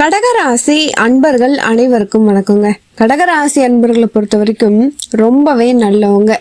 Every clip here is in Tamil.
கடகராசி அன்பர்கள் அனைவருக்கும் வணக்கங்க. கடகராசி அன்பர்களை பொறுத்த வரைக்கும் ரொம்பவே நல்லவங்க.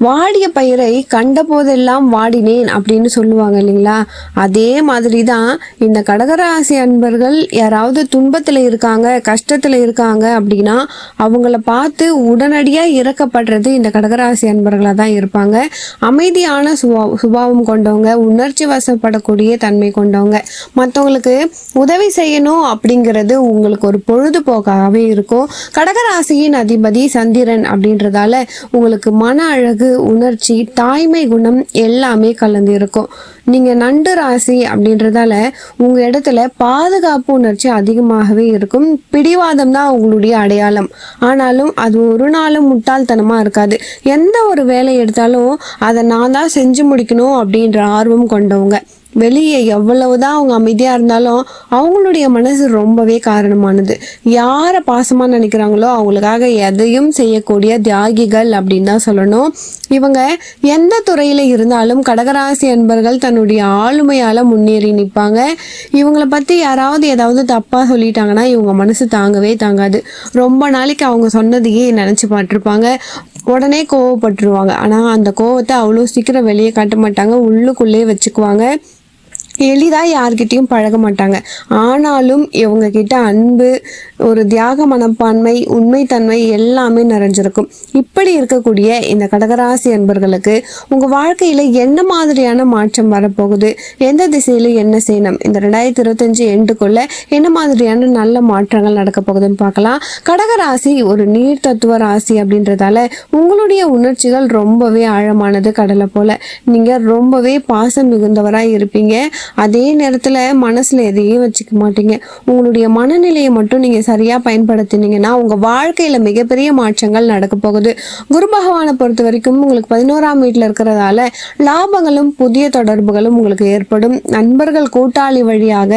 வாடிய பயிரை கண்ட போதெல்லாம் வாடினேன் அப்படின்னு சொல்லுவாங்க இல்லைங்களா? அதே மாதிரி தான் இந்த கடகராசி அன்பர்கள் யாராவது துன்பத்தில் இருக்காங்க கஷ்டத்தில் இருக்காங்க அப்படின்னா அவங்கள பார்த்து உடனடியாக இறக்கப்படுறது இந்த கடகராசி அன்பர்களாக தான் இருப்பாங்க. அமைதியான சுபா சுபாவம் கொண்டவங்க உணர்ச்சி வசப்படக்கூடிய தன்மை கொண்டவங்க. மற்றவங்களுக்கு உதவி செய்யணும் அப்படிங்கிறது உங்களுக்கு ஒரு பொழுதுபோக்காகவே இருக்கும். கடகராசியின் அதிபதி சந்திரன் அப்படின்றதால உங்களுக்கு மன அழகு உணர்ச்சி தாய்மை குணம் எல்லாமே கலந்து இருக்கும். நீங்கள் நண்டு ராசி அப்படின்றதால உங்கள் இடத்துல பாதுகாப்பு உணர்ச்சி அதிகமாகவே இருக்கும். பிடிவாதம் தான் உங்களுடைய அடையாளம். ஆனாலும் அது ஒரு நாளும் முட்டாள்தனமாக இருக்காது. எந்த ஒரு வேலை எடுத்தாலும் அதை நான் தான் செஞ்சு முடிக்கணும் அப்படின்ற ஆர்வம் கொண்டவங்க. வெளியே எவ்வளவுதான் அவங்க அமைதியாக இருந்தாலும் அவங்களுடைய மனசு ரொம்பவே காரணமானது. யாரை பாசமாக நினைக்கிறாங்களோ அவங்களுக்காக எதையும் செய்யக்கூடிய தியாகிகள் அப்படின்னு தான் சொல்லணும். இவங்க எந்த துறையில் இருந்தாலும் கடகராசி அன்பர்கள் தன்னுடைய ஆளுமையால் முன்னேறி நிற்பாங்க. இவங்களை பற்றி யாராவது ஏதாவது தப்பாக சொல்லிட்டாங்கன்னா இவங்க மனசு தாங்கவே தாங்காது. ரொம்ப நாளைக்கு அவங்க சொன்னதையே நினச்சி பார்த்துருப்பாங்க. உடனே கோவப்பட்டுருவாங்க. ஆனால் அந்த கோவத்தை அவ்வளோ சீக்கிரம் வெளியே காட்ட மாட்டாங்க. உள்ளுக்குள்ளேயே வச்சுக்குவாங்க. எளிதாக யார்கிட்டையும் பழக மாட்டாங்க. ஆனாலும் இவங்க கிட்ட அன்பு ஒரு தியாக மனப்பான்மை உண்மைத்தன்மை எல்லாமே நிறைஞ்சிருக்கும். இப்படி இருக்கக்கூடிய இந்த கடகராசி அன்பர்களுக்கு உங்கள் வாழ்க்கையில் என்ன மாதிரியான மாற்றம் வரப்போகுது? எந்த திசையில் என்ன செய்யணும்? இந்த ரெண்டாயிரத்தி இருபத்தஞ்சு எண்டுக்குள்ள என்ன மாதிரியான நல்ல மாற்றங்கள் நடக்க போகுதுன்னு பார்க்கலாம். கடகராசி ஒரு நீர் தத்துவ ராசி அப்படின்றதால உங்களுடைய உணர்ச்சிகள் ரொம்பவே ஆழமானது கடலை போல். நீங்கள் ரொம்பவே பாசம் மிகுந்தவராக இருப்பீங்க. அதே நேரத்தில் மனசில் எதையும் வச்சுக்க மாட்டீங்க. உங்களுடைய மனநிலையை மட்டும் நீங்கள் சரியாக பயன்படுத்தினீங்கன்னா உங்கள் வாழ்க்கையில் மிகப்பெரிய மாற்றங்கள் நடக்க போகுது. குரு பகவானை பொறுத்த வரைக்கும் உங்களுக்கு பதினோராம் வீட்டில் இருக்கிறதால லாபங்களும் புதிய தொடர்புகளும் உங்களுக்கு ஏற்படும். நண்பர்கள் கூட்டாளி வழியாக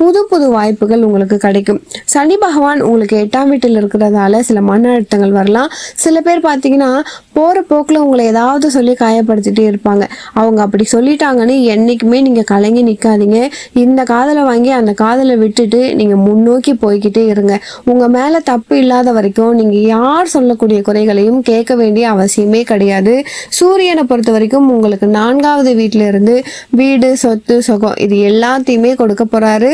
புது புது வாய்ப்புகள் உங்களுக்கு கிடைக்கும். சனி பகவான் உங்களுக்கு எட்டாம் வீட்டில் இருக்கிறதால சில மன அழுத்தங்கள் வரலாம். சில பேர் பார்த்தீங்கன்னா போகிற போக்கில் உங்களை ஏதாவது சொல்லி காயப்படுத்திட்டே இருப்பாங்க. அவங்க அப்படி சொல்லிட்டாங்கன்னு என்றைக்குமே நீங்கள் கலங்கி நிற்காதீங்க இந்த காதலை வாங்கி அந்த காதலை விட்டுட்டு நீங்கள் முன்னோக்கி போய்கிட்டே இருங்க. உங்கள் மேலே தப்பு இல்லாத வரைக்கும் நீங்கள் யார் சொல்லக்கூடிய குறைகளையும் கேட்க வேண்டிய அவசியமே கிடையாது. சூரியனை பொறுத்த வரைக்கும் உங்களுக்கு நான்காவது வீட்டில் இருந்து வீடு சொத்து சுகம் இது எல்லாத்தையுமே கொடுக்க போகிறாரு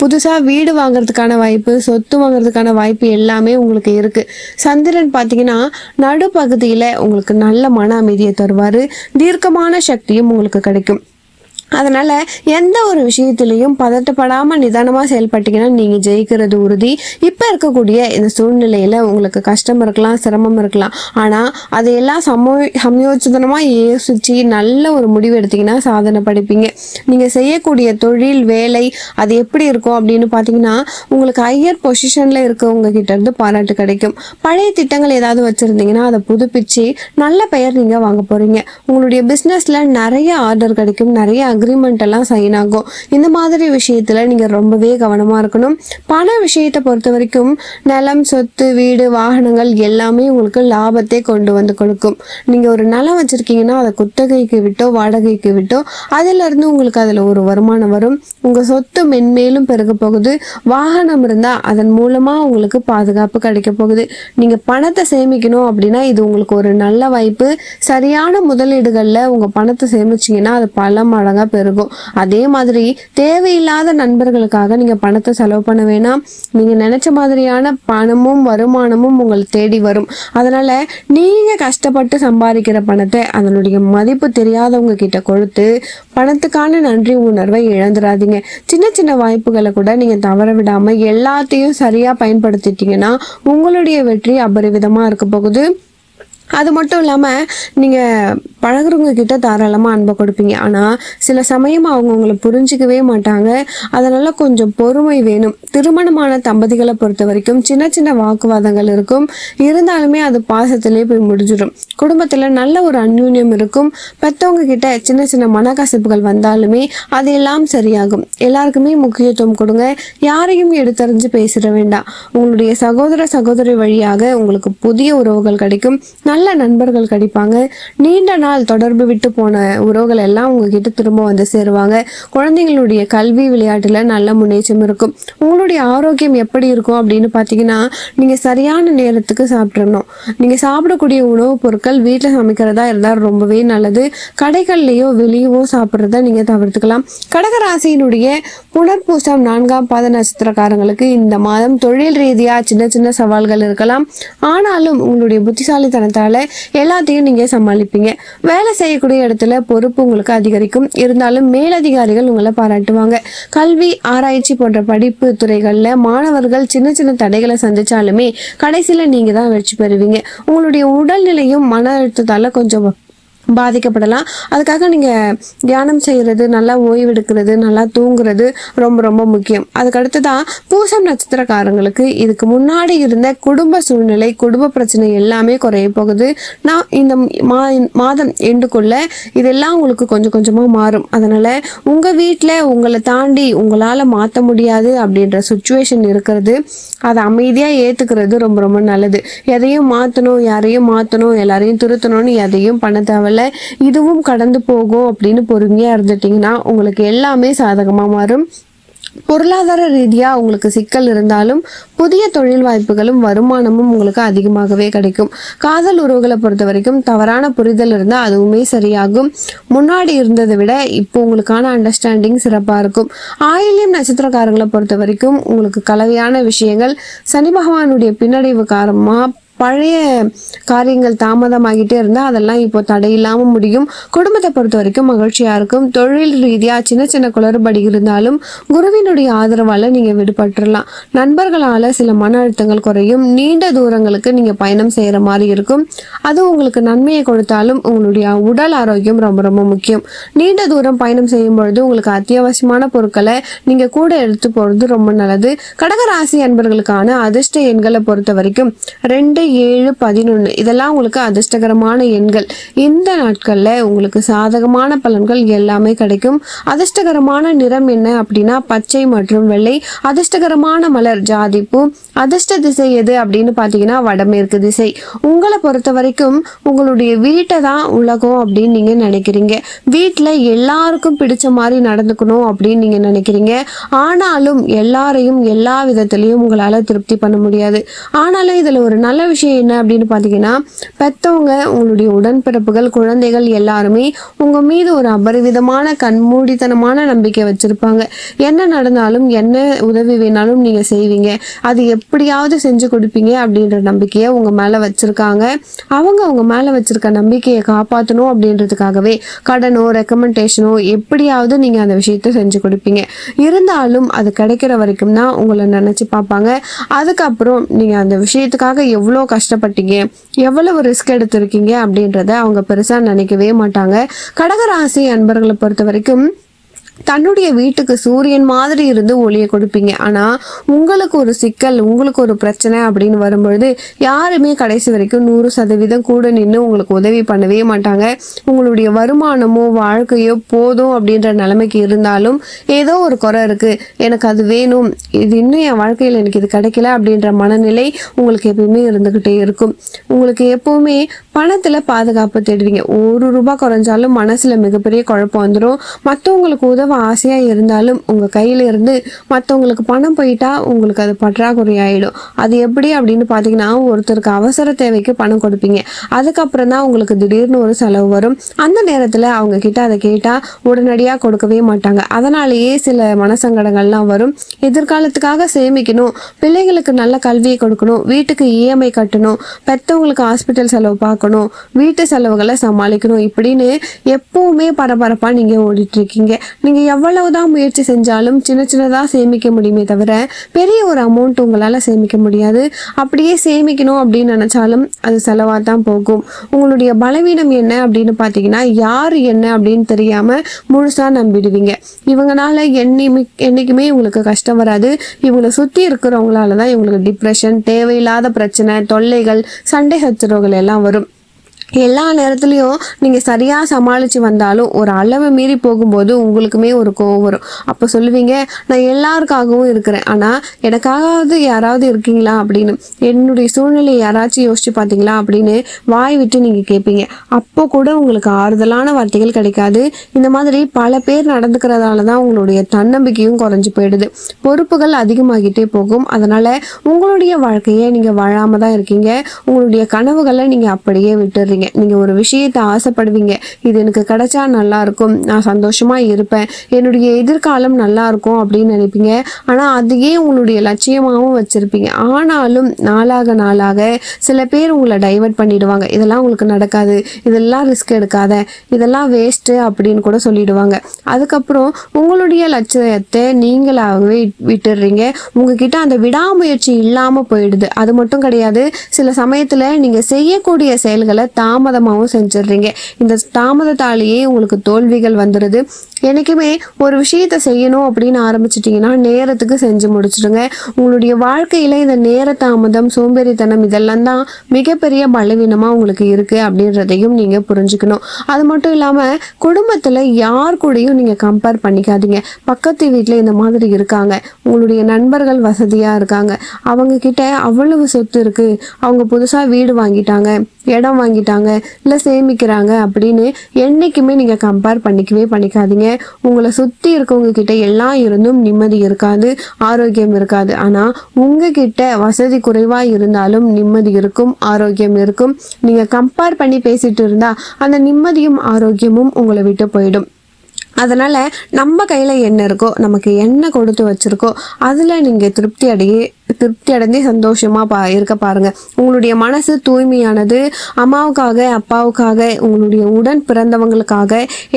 புதுசாக வீடு வாங்குறதுக்கான வாய்ப்பு சொத்து வாங்குறதுக்கான வாய்ப்பு எல்லாமே உங்களுக்கு இருக்குது சந்திரன் பார்த்தீங்கன்னா நடுப்பகுதியில் உங்களுக்கு நல்ல மன அமைதியை தருவார். தீர்க்கமான சக்தியும் உங்களுக்கு கிடைக்கும். அதனால் எந்த ஒரு விஷயத்துலையும் பதட்டப்படாமல் நிதானமாக செயல்பட்டீங்கன்னா நீங்கள் ஜெயிக்கிறது உறுதி. இப்போ இருக்கக்கூடிய இந்த சூழ்நிலையில் உங்களுக்கு கஷ்டம் இருக்கலாம் சிரமம் இருக்கலாம். ஆனால் அதையெல்லாம் சமோ சமயோச்சிதனமாக யோசித்து நல்ல ஒரு முடிவு எடுத்தீங்கன்னா சாதனை படிப்பீங்க. நீங்கள் செய்யக்கூடிய தொழில் வேலை அது எப்படி இருக்கும் அப்படின்னு பார்த்தீங்கன்னா உங்களுக்கு ஹையர் பொசிஷனில் இருக்கவங்க கிட்டேருந்து பாராட்டு கிடைக்கும். பழைய திட்டங்கள் ஏதாவது வச்சுருந்தீங்கன்னா அதை புதுப்பிச்சு நல்ல பெயர் நீங்கள் வாங்க போகிறீங்க உங்களுடைய பிஸ்னஸில் நிறைய ஆர்டர் கிடைக்கும் நிறைய அக்ரிமெண்ட் எல்லாம் சைன் ஆகும். இந்த மாதிரி விஷயத்தில் நீங்கள் ரொம்பவே கவனமாக இருக்கணும். பண விஷயத்தை பொறுத்த வரைக்கும் நிலம் சொத்து வீடு வாகனங்கள் எல்லாமே உங்களுக்கு லாபத்தை கொண்டு வந்து கொடுக்கும். நீங்கள் ஒரு நிலம் வச்சுருக்கீங்கன்னா அதை குத்தகைக்கு விட்டோ வாடகைக்கு விட்டோ அதிலிருந்து உங்களுக்கு அதில் ஒரு வருமானம் வரும். உங்கள் சொத்து மென்மேலும் பெருக போகுது. வாகனம் இருந்தால் அதன் மூலமாக உங்களுக்கு பாதுகாப்பு கிடைக்க போகுது. நீங்கள் பணத்தை சேமிக்கணும் அப்படின்னா இது உங்களுக்கு ஒரு நல்ல வாய்ப்பு. சரியான முதலீடுகளில் உங்கள் பணத்தை சேமிச்சிங்கன்னா அது பல மடங்காக பெருகும். அதே மாதிரி தேவையில்லாத நண்பர்களுக்காக நீங்கள் பணத்தை செலவு பண்ண வேணாம். நீங்கள் நினச்ச மாதிரியான பணமும் வருமானமும் உங்களை தேடி வரும். அதனால் நீங்கள் கஷ்டப்பட்டு சம்பாதிக்கிற பணத்தை அதனுடைய மதிப்பு தெரியாதவங்க கிட்ட கொடுத்து பணத்துக்கான நன்றி உணர்வை இழந்துடாதீங்க சின்ன சின்ன வாய்ப்புகளை கூட நீங்கள் தவற விடாமல் எல்லாத்தையும் சரியாக பயன்படுத்திட்டீங்கன்னா உங்களுடைய வெற்றி அபரிவிதமாக இருக்க போகுது. அது மட்டும் இல்லாமல் நீங்கள் பழகுறவங்க கிட்ட தாராளமாக அன்பை கொடுப்பீங்க. ஆனால் சில சமயம் அவங்க உங்களை புரிஞ்சிக்கவே மாட்டாங்க. அதனால் கொஞ்சம் பொறுமை வேணும். திருமணமான தம்பதிகளை பொறுத்த வரைக்கும் சின்ன சின்ன வாக்குவாதங்கள் இருக்கும். இருந்தாலுமே அது பாசத்திலே போய் முடிஞ்சிடும். குடும்பத்தில் நல்ல ஒரு அந்யூன்யம் இருக்கும். பெற்றவங்க கிட்ட சின்ன சின்ன மனக்கசப்புகள் வந்தாலுமே அதெல்லாம் சரியாகும். எல்லாருக்குமே முக்கியத்துவம் கொடுங்க. யாரையும் எடுத்தறிஞ்சு பேசிட வேண்டாம். உங்களுடைய சகோதர சகோதரி வழியாக உங்களுக்கு புதிய உறவுகள் கிடைக்கும். நல்ல நல்ல நண்பர்கள் கிடைப்பாங்க. நீண்ட நாள் தொடர்பு விட்டு போன உறவுகள் எல்லாம் உங்ககிட்ட திரும்ப வந்து சேருவாங்க. குழந்தைங்களுடைய கல்வி விளையாட்டில் நல்ல முன்னேற்றம் இருக்கும். உங்களுடைய ஆரோக்கியம் எப்படி இருக்கும் அப்படின்னு பார்த்தீங்கன்னா நீங்கள் சரியான நேரத்துக்கு சாப்பிட்றணும் நீங்கள் சாப்பிடக்கூடிய உணவுப் பொருட்கள் வீட்டில் சமைக்கிறதா இருந்தால் ரொம்பவே நல்லது. கடைகள்லையோ வெளியவோ சாப்பிட்றத நீங்கள் தவிர்த்துக்கலாம். கடகராசியினுடைய புனர்பூசம் நான்காம் பாத நட்சத்திரக்காரங்களுக்கு இந்த மாதம் தொழில் ரீதியாக சின்ன சின்ன சவால்கள் இருக்கலாம். ஆனாலும் உங்களுடைய புத்திசாலித்தனத்தால் எல்லாத்தையும் நீங்க சமாளிப்பீங்க. வேலை செய்யக்கூடிய இடத்துல பொறுப்பு உங்களுக்கு அதிகரிக்கும். இருந்தாலும் மேலதிகாரிகள் உங்களை பாராட்டுவாங்க. கல்வி ஆராய்ச்சி போன்ற படிப்பு துறைகள்ல மாணவர்கள் சின்ன சின்ன தடைகளை சந்திச்சாலுமே கடைசியில நீங்க தான் வெற்றி பெறுவீங்க. உங்களுடைய உடல்நிலையும் மன அழுத்தத்தால கொஞ்சம் பாதிக்கப்படலாம். அதுக்காக நீங்கள் தியானம் செய்கிறது நல்லா ஓய்வெடுக்கிறது நல்லா தூங்குறது ரொம்ப ரொம்ப முக்கியம். அதுக்கு தான் பூசம் நட்சத்திரக்காரங்களுக்கு இதுக்கு முன்னாடி இருந்த குடும்ப சூழ்நிலை குடும்ப பிரச்சனை எல்லாமே குறைய போகுது. நான் இந்த மா மாதம் எண்டுக்குள்ள இதெல்லாம் உங்களுக்கு கொஞ்சம் கொஞ்சமாக மாறும். அதனால் உங்கள் வீட்டில் உங்களை தாண்டி உங்களால் மாற்ற முடியாது அப்படின்ற சுச்சுவேஷன் இருக்கிறது. அதை அமைதியாக ஏற்றுக்கிறது ரொம்ப ரொம்ப நல்லது. எதையும் மாற்றணும் யாரையும் மாற்றணும் எல்லாரையும் திருத்தணும்னு எதையும் பண்ண தேவையில்ல. இதுவும் கடந்து போகும் அப்படின்னு பொறுமையாக இருந்துட்டிங்கன்னா உங்களுக்கு எல்லாமே சாதகமாக மாறும். பொருளாதார ரீதியாக உங்களுக்கு சிக்கல் இருந்தாலும் புதிய தொழில் வாய்ப்புகளும் வருமானமும் உங்களுக்கு அதிகமாகவே கிடைக்கும். காதல் உறவுகளை பொறுத்த வரைக்கும் தவறான புரிதல் இருந்தால் அதுவுமே சரியாகும். முன்னாடி இருந்ததை விட இப்போ உங்களுக்கான அண்டர்ஸ்டாண்டிங் சிறப்பாக இருக்கும். ஆயிலியம் நட்சத்திரக்காரங்களை பொறுத்த வரைக்கும் உங்களுக்கு கலவையான விஷயங்கள் சனி பகவானுடைய பின்னடைவு காரணமாக பழைய காரியங்கள் தாமதமாகிட்டே இருந்தால் அதெல்லாம் இப்போ தடையில்லாமல் முடியும். குடும்பத்தை பொறுத்த வரைக்கும் மகிழ்ச்சியாக இருக்கும். தொழில் ரீதியாக சின்ன சின்ன குளறுபடி இருந்தாலும் குருவினுடைய ஆதரவால் நீங்கள் விடுபட்டுறலாம். நண்பர்களால் சில மன அழுத்தங்கள் குறையும். நீண்ட தூரங்களுக்கு நீங்கள் பயணம் செய்கிற மாதிரி இருக்கும். அது உங்களுக்கு நன்மையை கொடுத்தாலும் உங்களுடைய உடல் ஆரோக்கியம் ரொம்ப ரொம்ப முக்கியம். நீண்ட தூரம் பயணம் செய்யும் பொழுது உங்களுக்கு அத்தியாவசியமான பொருட்களை நீங்கள் கூட எடுத்து போகிறது ரொம்ப நல்லது. கடகராசி அன்பர்களுக்கான அதிர்ஷ்ட எண்களை பொறுத்த வரைக்கும் ரெண்டு ஏழு பதினொன்று இதெல்லாம் உங்களுக்கு அதிர்ஷ்டகரமான எண்கள். இந்த நாட்களில் உங்களுக்கு சாதகமான பலன்கள் எல்லாமே கிடைக்கும். அதிர்ஷ்டகரமான நிறம் என்ன அப்படின்னா பச்சை மற்றும் வெள்ளை. அதிர்ஷ்டகரமான மலர் ஜாதிப்பூ அதிர்ஷ்ட திசை எது அப்படின்னு பார்த்தீங்கன்னா வடமேற்கு திசை. உங்களை பொறுத்த வரைக்கும் உங்களுடைய வீட்டை தான் உலகம் அப்படின்னு நீங்கள் நினைக்கிறீங்க. வீட்டில் எல்லாருக்கும் பிடிச்ச மாதிரி நடந்துக்கணும் அப்படின்னு நீங்கள் நினைக்கிறீங்க. ஆனாலும் எல்லாரையும் எல்லா விதத்துலேயும் உங்களால் திருப்தி பண்ண முடியாது. ஆனாலும் இதில் ஒரு நல்ல விஷயம் விஷயம் என்ன அப்படின்னு பார்த்தீங்கன்னா பெற்றவங்க உங்களுடைய உடன்பிறப்புகள் குழந்தைகள் எல்லாருமே உங்கள் மீது ஒரு அபரிவிதமான கண்மூடித்தனமான நம்பிக்கை வச்சுருப்பாங்க. என்ன நடந்தாலும் என்ன உதவி வேணாலும் நீங்கள் செய்வீங்க. அது எப்படியாவது செஞ்சு கொடுப்பீங்க அப்படின்ற நம்பிக்கையை உங்கள் மேலே வச்சுருக்காங்க. அவங்க உங்கள் மேலே வச்சுருக்க நம்பிக்கையை காப்பாற்றணும் அப்படின்றதுக்காகவே கடனோ ரெக்கமெண்டேஷனோ எப்படியாவது நீங்கள் அந்த விஷயத்த செஞ்சு கொடுப்பீங்க. இருந்தாலும் அது கிடைக்கிற வரைக்கும் தான் உங்களை நினச்சி பார்ப்பாங்க. அதுக்கப்புறம் நீங்கள் அந்த விஷயத்துக்காக எவ்வளோ கஷ்டப்பட்டீங்க? எவ்வளவு ரிஸ்க் எடுத்திருக்கீங்க? அப்படின்றத அவங்க பெருசாக நினைக்கவே மாட்டாங்க. கடகராசி அன்பர்களை பொறுத்த வரைக்கும் தன்னுடைய வீட்டுக்கு சூரியன் மாதிரி இருந்து ஒளியை கொடுப்பீங்க. ஆனால் உங்களுக்கு ஒரு சிக்கல் உங்களுக்கு ஒரு பிரச்சனை அப்படின்னு வரும்பொழுது யாருமே கடைசி வரைக்கும் நூறு சதவீதம் கூட நின்று உங்களுக்கு உதவி பண்ணவே மாட்டாங்க. உங்களுடைய வருமானமோ வாழ்க்கையோ போதும் அப்படின்ற நிலைமைக்கு இருந்தாலும் ஏதோ ஒரு குறை இருக்குது எனக்கு அது வேணும். இது இன்னும் என் வாழ்க்கையில் எனக்கு இது கிடைக்கல அப்படின்ற மனநிலை உங்களுக்கு எப்பவுமே இருந்துக்கிட்டே இருக்கும். உங்களுக்கு எப்போவுமே பணத்தில் பாதுகாப்பு தேடுவீங்க. ஒரு ரூபாய் குறைஞ்சாலும் மனசில் மிகப்பெரிய குழப்பம் வந்துடும் மற்றவங்களுக்கு உதவ ஆசையாக இருந்தாலும் உங்கள் கையில் இருந்து மற்றவங்களுக்கு பணம் போயிட்டா உங்களுக்கு அது பற்றாக்குறை ஆகிடும் அது எப்படி அப்படின்னு பார்த்தீங்கன்னா ஒருத்தருக்கு அவசர தேவைக்கு பணம் கொடுப்பீங்க. அதுக்கப்புறம் தான் உங்களுக்கு திடீர்னு ஒரு செலவு வரும். அந்த நேரத்தில் அவங்க கிட்ட அதை கேட்டால் உடனடியாக கொடுக்கவே மாட்டாங்க. அதனாலேயே சில மனசங்கடங்கள்லாம் வரும். எதிர்காலத்துக்காக சேமிக்கணும். பிள்ளைங்களுக்கு நல்ல கல்வியை கொடுக்கணும். வீட்டுக்கு இஎம்ஐ கட்டணும். பெற்றவங்களுக்கு ஹாஸ்பிட்டல் செலவு பார்க்கணும். வீட்டு செலவுகளை சமாளிக்கணும். இப்படின்னு எப்பவுமே பரபரப்பாக நீங்கள் ஓடிட்டு இருக்கீங்க நீங்கள் எவ்வளவுதான் முயற்சி செஞ்சாலும் சின்ன சின்னதாக சேமிக்க முடியுமே தவிர பெரிய ஒரு அமௌண்ட் உங்களால் சேமிக்க முடியாது. அப்படியே சேமிக்கணும் அப்படின்னு நினச்சாலும் அது செலவாக தான் போகும். உங்களுடைய பலவீனம் என்ன அப்படின்னு பார்த்தீங்கன்னா யார் என்ன அப்படின்னு தெரியாமல் முழுசாக நம்பிடுவீங்க. இவங்களால என்னையுமே என்றைக்குமே உங்களுக்கு கஷ்டம் வராது. இவங்களை சுற்றி இருக்கிறவங்களால தான் இவங்களுக்கு டிப்ரெஷன் தேவையில்லாத பிரச்சனை தொல்லைகள் சண்டை சச்சரவுகள் எல்லாம் வரும். எல்லா நேரத்துலையும் நீங்கள் சரியாக சமாளித்து வந்தாலும் ஒரு அளவை மீறி போகும்போது உங்களுக்குமே ஒரு கோவம் வரும். அப்போ சொல்லுவீங்க நான் எல்லாருக்காகவும் இருக்கிறேன். ஆனால் எனக்காவது யாராவது இருக்கீங்களா? அப்படின்னு. என்னுடைய சூழ்நிலை யாராச்சும் யோசிச்சு பார்த்தீங்களா அப்படின்னு வாய் விட்டு நீங்கள் கேட்பீங்க அப்போ கூட உங்களுக்கு ஆறுதலான வார்த்தைகள் கிடைக்காது. இந்த மாதிரி பல பேர் நடந்துக்கிறதால தான் உங்களுடைய தன்னம்பிக்கையும் குறைஞ்சு போயிடுது. பொறுப்புகள் அதிகமாகிட்டே போகும். அதனால் உங்களுடைய வாழ்க்கையை நீங்கள் வாழாமல் தான் இருக்கீங்க. உங்களுடைய கனவுகளை நீங்கள் அப்படியே விட்டுறீங்க. நீங்க ஒரு விஷயத்தை ஆசைப்படுவீங்க. இது எனக்கு கிடைச்சா நல்லா இருக்கும் நான் சந்தோஷமா இருப்பேன். என்னுடைய எதிர்காலம் நல்லா இருக்கும் அப்படின்னு நினைப்பீங்க. ஆனா அதையே உங்களுடைய லட்சியமாகவும் வச்சிருப்பீங்க. ஆனாலும் நாளாக நாளாக சில பேர் உங்களை டைவர்ட் பண்ணிடுவாங்க. இதெல்லாம் உங்களுக்கு நடக்காது. இதெல்லாம் ரிஸ்க் எடுக்காத. இதெல்லாம் வேஸ்ட்டு அப்படின்னு கூட சொல்லிடுவாங்க. அதுக்கப்புறம் உங்களுடைய லட்சியத்தை நீங்களாகவே விட்டுடுறீங்க. உங்ககிட்ட அந்த விடாமுயற்சி இல்லாமல் போயிடுது. அது மட்டும் கிடையாது. சில சமயத்தில் நீங்கள் செய்யக்கூடிய செயல்களை தாமதமாகவும் செஞ்சிடுறீங்க. இந்த தாமதத்தாலேயே உங்களுக்கு தோல்விகள் வந்துடுது. என்றைக்குமே ஒரு விஷயத்தை செய்யணும் அப்படின்னு ஆரம்பிச்சிட்டிங்கன்னா நேரத்துக்கு செஞ்சு முடிச்சிடுங்க. உங்களுடைய வாழ்க்கையில் இந்த நேர தாமதம் சோம்பேறித்தனம் இதெல்லாம் தான் மிகப்பெரிய பலவீனமாக உங்களுக்கு இருக்குது அப்படின்றதையும் நீங்கள் புரிஞ்சுக்கணும். அது மட்டும் இல்லாமல் குடும்பத்தில் யார் கூடயும் நீங்கள் கம்பேர் பண்ணிக்காதீங்க. பக்கத்து வீட்டில் இந்த மாதிரி இருக்காங்க. உங்களுடைய நண்பர்கள் வசதியாக இருக்காங்க. அவங்கக்கிட்ட அவ்வளவு சொத்து இருக்குது அவங்க புதுசாக வீடு வாங்கிட்டாங்க இடம் வாங்கிட்டாங்க இல்லை சேமிக்கிறாங்க அப்படின்னு என்றைக்குமே நீங்கள் கம்பேர் பண்ணிக்கவே பண்ணிக்காதீங்க. உங்களை சுற்றி இருக்கவங்க கிட்ட எல்லாம் இருந்தும் நிம்மதி இருக்காது ஆரோக்கியம் இருக்காது. ஆனால் உங்ககிட்ட வசதி குறைவாக இருந்தாலும் நிம்மதி இருக்கும் ஆரோக்கியம் இருக்கும். நீங்கள் கம்பேர் பண்ணி பேசிட்டு இருந்தால் அந்த நிம்மதியும் ஆரோக்கியமும் உங்களை விட்டு போயிடும். அதனால் நம்ம கையில் என்ன இருக்கோ நமக்கு என்ன கொடுத்து வச்சுருக்கோ அதில் நீங்கள் திருப்தி அடைய திருப்தி அடைஞ்சு சந்தோஷமாக பா இருக்க பாருங்கள் உங்களுடைய மனசு தூய்மையானது அம்மாவுக்காக அப்பாவுக்காக உங்களுடைய உடன் பிறந்தவங்களுக்காக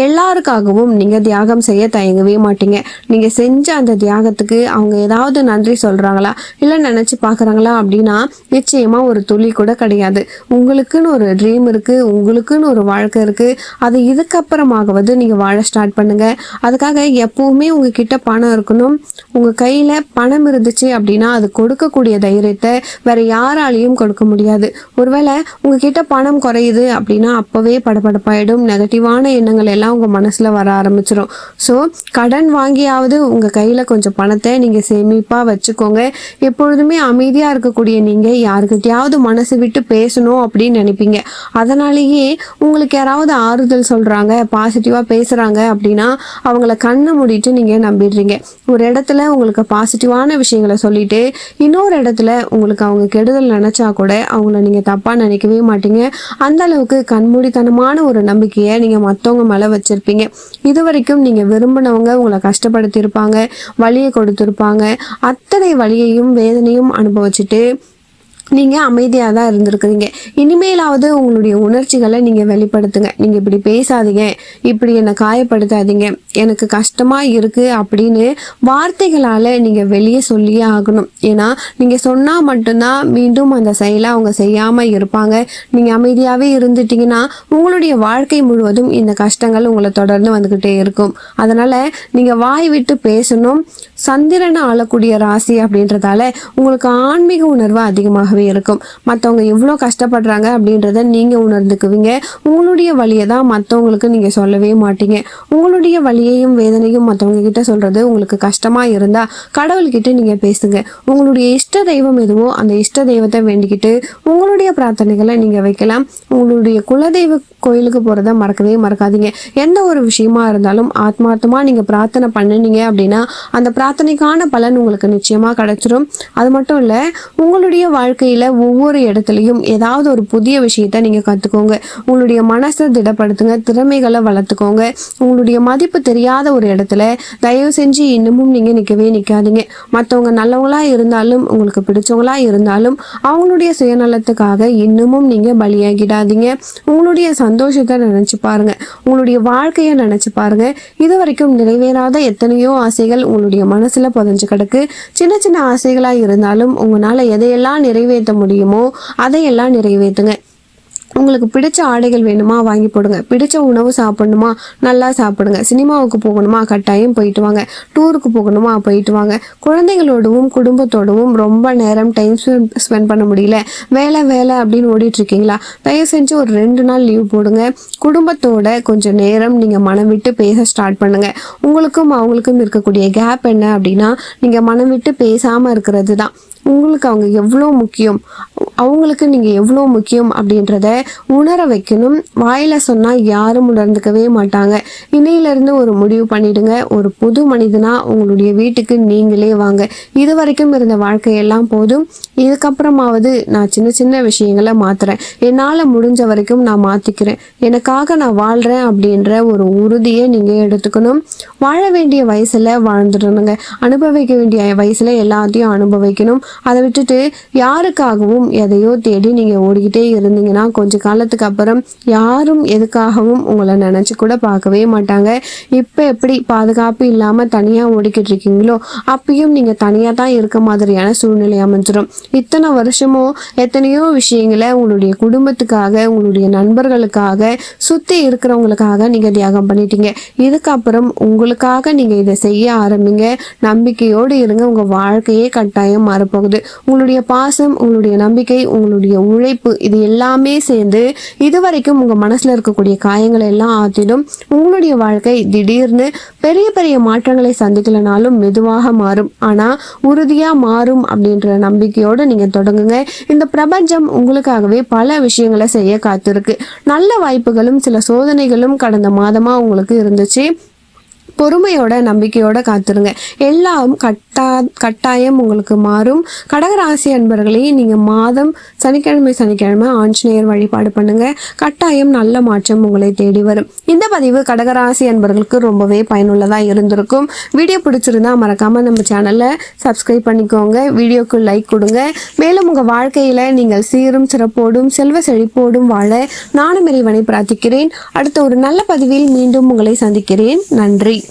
எல்லாருக்காகவும் நீங்கள் தியாகம் செய்ய தயங்கவே மாட்டீங்க. நீங்கள் செஞ்ச அந்த தியாகத்துக்கு அவங்க ஏதாவது நன்றி சொல்கிறாங்களா இல்லை நினச்சி பார்க்குறாங்களா அப்படின்னா நிச்சயமாக ஒரு துளி கூட கிடையாது. உங்களுக்குன்னு ஒரு ட்ரீம் இருக்குது உங்களுக்குன்னு ஒரு வாழ்க்கை இருக்குது அது இதுக்கப்புறமாகவது நீங்கள் வாழ ஸ்டார்ட் பண்ணுங்கள் அதுக்காக எப்போவுமே உங்ககிட்ட பணம் இருக்கணும். உங்கள் கையில் பணம் இருந்துச்சு அப்படின்னா அது கொடுக்கக்கூடிய தைரியத்தை வேற யாராலையும் கொடுக்க முடியாது. ஒருவேளை உங்ககிட்ட பணம் குறையுது அப்படின்னா அப்போவே படபடப்பாயிடும். நெகட்டிவான எண்ணங்கள் எல்லாம் உங்கள் மனசில் வர ஆரம்பிச்சிடும் ஸோ கடன் வாங்கியாவது உங்கள் கையில் கொஞ்சம் பணத்தை நீங்கள் சேமிப்பாக வச்சுக்கோங்க. எப்பொழுதுமே அமைதியாக இருக்கக்கூடிய நீங்கள் யாருக்கிட்டையாவது மனசு விட்டு பேசணும் அப்படின்னு நினைப்பீங்க. அதனாலேயே உங்களுக்கு யாராவது ஆறுதல் சொல்கிறாங்க பாசிட்டிவாக பேசுகிறாங்க அப்படின்னா அவங்கள கண்ணை மூடிட்டு நீங்கள் நம்பிடுறீங்க. ஒரு இடத்துல உங்களுக்கு பாசிட்டிவான விஷயங்களை சொல்லிட்டு இன்னொரு இடத்துல உங்களுக்கு அவங்க கெடுதல் நினச்சா கூட அவங்கள நீங்கள் தப்பாக நினைக்கவே மாட்டீங்க. அந்த அளவுக்கு கண்மூடித்தனமான ஒரு நம்பிக்கையை நீங்கள் மற்றவங்க மேலே வச்சுருப்பீங்க. இது வரைக்கும் நீங்கள் விரும்பினவங்க உங்களை கஷ்டப்படுத்தியிருப்பாங்க வழியை கொடுத்துருப்பாங்க. அத்தனை வழியையும் வேதனையும் அனுபவிச்சுட்டு நீங்கள் அமைதியாக தான் இருந்திருக்கிறீங்க. இனிமேலாவது உங்களுடைய உணர்ச்சிகளை நீங்கள் வெளிப்படுத்துங்க. நீங்கள் இப்படி பேசாதீங்க. இப்படி என்னை காயப்படுத்தாதீங்க. எனக்கு கஷ்டமாக இருக்குது அப்படின்னு வார்த்தைகளால் நீங்கள் வெளியே சொல்லியே ஆகணும். ஏன்னா நீங்கள் சொன்னால் மட்டும்தான் மீண்டும் அந்த செயலை அவங்க செய்யாமல் இருப்பாங்க. நீங்கள் அமைதியாகவே இருந்துட்டீங்கன்னா உங்களுடைய வாழ்க்கை முழுவதும் இந்த கஷ்டங்கள் உங்களை தொடர்ந்து வந்துக்கிட்டே இருக்கும். அதனால் நீங்கள் வாய் விட்டு பேசணும். சந்திரனை ஆளக்கூடிய ராசி அப்படின்றதால உங்களுக்கு ஆன்மீக உணர்வு அதிகமாகவே இருக்கும். மற்றவங்க எவ்வளோ கஷ்டப்படுறாங்க அப்படின்றத நீங்கள் உணர்ந்துக்குவீங்க. உங்களுடைய வழியை தான் மற்றவங்களுக்கு நீங்கள் சொல்லவே மாட்டீங்க. உங்களுடைய வழியையும் வேதனையும் மற்றவங்க கிட்ட சொல்கிறது உங்களுக்கு கஷ்டமாக இருந்தால் கடவுள்கிட்ட நீங்கள் பேசுங்க. உங்களுடைய இஷ்ட தெய்வம் எதுவோ அந்த இஷ்ட தெய்வத்தை வேண்டிக்கிட்டு உங்களுடைய பிரார்த்தனைகளை நீங்கள் வைக்கலாம். உங்களுடைய குலதெய்வ கோயிலுக்கு போகிறத மறக்கவே மறக்காதீங்க. எந்த ஒரு விஷயமா இருந்தாலும் ஆத்மார்த்தமாக நீங்கள் பிரார்த்தனை பண்ணினீங்க அப்படின்னா அந்த பிரார்த்தனைக்கான பலன் உங்களுக்கு நிச்சயமாக கிடைச்சிரும். அது மட்டும் இல்லை உங்களுடைய வாழ்க்கையில் ஒவ்வொரு இடத்துலையும் ஏதாவது ஒரு புதிய விஷயத்த நீங்கள் கற்றுக்கோங்க உங்களுடைய மனசை திடப்படுத்துங்க திறமைகளை வளர்த்துக்கோங்க. உங்களுடைய மதிப்பு தெரியாத ஒரு இடத்துல தயவு செஞ்சு இன்னமும் நீங்கள் நிற்கவே நிற்காதீங்க மற்றவங்க நல்லவங்களாக இருந்தாலும் உங்களுக்கு பிடிச்சவங்களாக இருந்தாலும் அவங்களுடைய சுயநலத்துக்காக இன்னமும் நீங்கள் பலியாகிடாதீங்க. உங்களுடைய சந்தோஷத்தை நினச்சி பாருங்க. உங்களுடைய வாழ்க்கையை நினச்சி பாருங்க. இது வரைக்கும் நிறைவேறாத எத்தனையோ ஆசைகள் உங்களுடைய மனசில் புதஞ்சு கிடக்கு. சின்ன சின்ன ஆசைகளாக இருந்தாலும் உங்களால் எதையெல்லாம் நிறைவேற்ற முடியுமோ அதையெல்லாம் நிறைவேற்றுங்க. உங்களுக்கு பிடிச்ச ஆடைகள் வேணுமா வாங்கி போடுங்க. பிடிச்ச உணவு சாப்பிடணுமா நல்லா சாப்பிடுங்க. சினிமாவுக்கு போகணுமா கட்டாயம் போயிட்டு வாங்க. டூருக்கு போகணுமா போயிட்டு வாங்க. குழந்தைகளோடவும் குடும்பத்தோடவும் ரொம்ப நேரம் டைம் ஸ்பெண்ட் பண்ண முடியல. வேலை வேலை அப்படின்னு ஓடிட்டு இருக்கீங்களா தயவு செஞ்சு ஒரு ரெண்டு நாள் லீவ் போடுங்க. குடும்பத்தோட கொஞ்சம் நேரம் நீங்க மனம் விட்டு பேச ஸ்டார்ட் பண்ணுங்க. உங்களுக்கும் அவங்களுக்கும் இருக்கக்கூடிய கேப் என்ன அப்படின்னா நீங்க மனம் விட்டு பேசாம இருக்கிறது தான் உங்களுக்கு அவங்க எவ்வளோ முக்கியம்? அவங்களுக்கு நீங்கள் எவ்வளோ முக்கியம் அப்படின்றத உணர வைக்கணும். வாயில் சொன்னால் யாரும் உணர்ந்துக்கவே மாட்டாங்க. இன்னையிலேருந்து ஒரு முடிவு பண்ணிடுங்க. ஒரு புது மனிதனாக உங்களுடைய வீட்டுக்கு நீங்களே வாங்க. இது வரைக்கும் இருந்த வாழ்க்கையெல்லாம் போதும். இதுக்கப்புறமாவது நான் சின்ன சின்ன விஷயங்களை மாற்றுறேன் என்னால் முடிஞ்ச வரைக்கும் நான் மாற்றிக்கிறேன் எனக்காக நான் வாழ்கிறேன் அப்படின்ற ஒரு உறுதியை நீங்கள் எடுத்துக்கணும். வாழ வேண்டிய வயசில் வாழ்ந்துடணுங்க. அனுபவிக்க வேண்டிய வயசில் எல்லாத்தையும் அனுபவிக்கணும். அதை விட்டுட்டு யாருக்காகவும் எதையோ தேடி நீங்கள் ஓடிக்கிட்டே இருந்தீங்கன்னா கொஞ்ச காலத்துக்கு அப்புறம் யாரும் எதுக்காகவும் உங்களை நினச்சி கூட பார்க்கவே மாட்டாங்க. இப்போ எப்படி பாதுகாப்பு இல்லாமல் தனியாக ஓடிக்கிட்டு இருக்கீங்களோ அப்பயும் நீங்கள் தனியாக தான் இருக்க மாதிரியான சூழ்நிலை அமைஞ்சிடும் இத்தனை வருஷமும் எத்தனையோ விஷயங்களை உங்களுடைய குடும்பத்துக்காக உங்களுடைய நண்பர்களுக்காக சுற்றி இருக்கிறவங்களுக்காக நீங்கள் தியாகம் பண்ணிட்டீங்க. இதுக்கப்புறம் உங்களுக்காக நீங்கள் இதை செய்ய ஆரம்பிங்க. நம்பிக்கையோடு இருங்க. உங்கள் வாழ்க்கையே கட்டாயம் மாறப்போகுது. உங்களுடைய பாசம் உங்களுடைய நம்பிக்கை உங்களுடைய உழைப்பு இது எல்லாமே சேர்ந்து இதுவரைக்கும் உங்கள் மனசில் இருக்கக்கூடிய காயங்களை எல்லாம் ஆற்றிடும். உங்களுடைய வாழ்க்கை திடீர்னு பெரிய பெரிய மாற்றங்களை சந்திக்கலனாலும் மெதுவாக மாறும். ஆனால் உறுதியாக மாறும் அப்படின்ற நம்பிக்கையோடு நீங்கள் தொடங்குங்க. இந்த பிரபஞ்சம் உங்களுக்காகவே பல விஷயங்களை செய்ய காத்திருக்கு. நல்ல வாய்ப்புகளும் சில சோதனைகளும் கடந்த மாதமாக உங்களுக்கு இருந்துச்சு. பொறுமையோட நம்பிக்கையோட காத்துருங்க. எல்லாம் கட்டா கட்டாயம் உங்களுக்கு மாறும். கடகராசி அன்பர்களே நீங்கள் மாதம் சனிக்கிழமை சனிக்கிழமை ஆஞ்சநேயர் வழிபாடு பண்ணுங்க. கட்டாயம் நல்ல மாற்றம் உங்களை தேடி வரும். இந்த பதிவு கடகராசி அன்பர்களுக்கு ரொம்பவே பயனுள்ளதாக இருந்திருக்கும். வீடியோ பிடிச்சிருந்தா மறக்காம நம்ம சேனலை சப்ஸ்கிரைப் பண்ணிக்கோங்க. வீடியோக்கு லைக் கொடுங்க. மேலும் உங்கள் வாழ்க்கையில் நீங்கள் சீரும் சிறப்போடும் செல்வ செழிப்போடும் வாழ நானும் இறைவனை பிரார்த்திக்கிறேன். அடுத்த ஒரு நல்ல பதிவில் மீண்டும் உங்களை சந்திக்கிறேன். நன்றி.